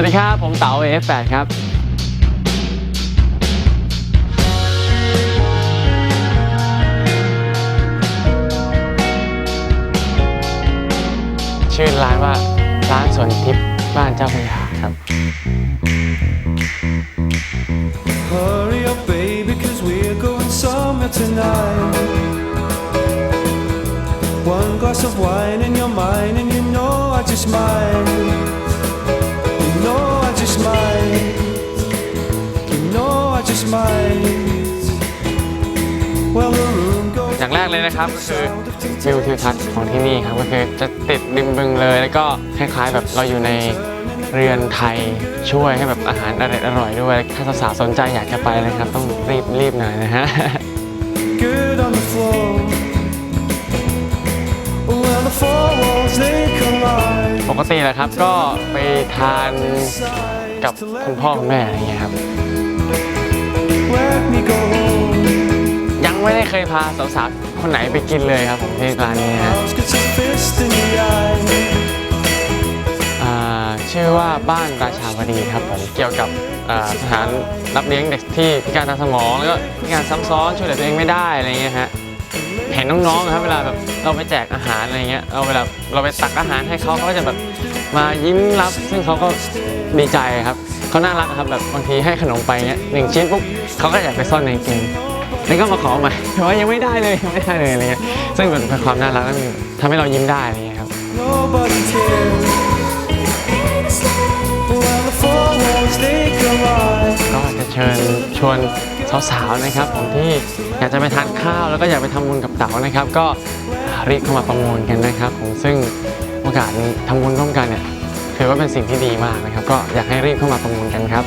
วัสดีครับ ผมเต๋า F8 ครับ ชื่อร้านว่าร้านสวนทิพย์บ้านเจ้าพระยาครับ Hurry up, baby, cause we're going somewhere tonight. One glass of wine and you're mine, and you know I just might. กเลยนะครับ ก็คือวิวทิวทัศน์ของที่นี่ครับก็คือจะติดริมบึงเลย แล้วก็คล้ายๆแบบเราอยู่ในเรือนไทยช่วยให้แบบอาหารอร่อยอร่อยๆด้วย ถ้าสาวๆสนใจอยากจะไปนะครับ ต้องรีบรีบหน่อยนะฮะ good on the floor. Well, the four walls they collide. ปกติแหละครับก็ไปทานกับคุณพ่อคุณแม่อะไรอย่างเงี้ยครับ Let me go home. ยังไม่ได้เคยพาสาวๆ คนไหนไปกินเลยครับผมที่ร้านนี้ฮะอ่าชื่อว่าบ้านราชาวดีครับผมเกี่ยวกับสถานรับเลี้ยงเด็กที่พิการทางสมองแล้วก็พิการซ้ำซ้อนช่วยเหลือตัวเองไม่ได้อะไรเงี้ยฮะเห็นน้องๆครับเวลาแบบเราไปแจกอาหารอะไรเงี้ยเราเวลาเราไปตักอาหารให้เขาเขาก็จะแบบมายิ้มรับ ซึ่งเขาก็ดีใจครับเขาน่ารักครับแบบบางทีให้ขนมไปเงี้ยหนึ่งชิ้นปุ๊บเขาก็อยากไปซ่อนในกางเกง แล้วก็มาขอใหม่แต่ว่ายังไม่ได้เลยยังไม่ได้เลยอะไรเงี้ยซึ่งเป็นความน่ารักและมันทำให้เรายิ้มได้อะไรเงี้ยครับ Nobody cares. Well, the four walls they collide. ก็จะเชิญชวนสาวๆนะครับผมที่อยากจะไปทานข้าวแล้วก็อยากไปทำบุญกับเต๋านะครับ ก็รีบเข้ามาประมูลกันนะครับผมซึ่งโอกาสทำบุญร่วมกันเนี่ยถือว่าเป็นสิ่งที่ดีมากนะครับ ก็อยากให้รีบเข้ามาประมูลกันครับ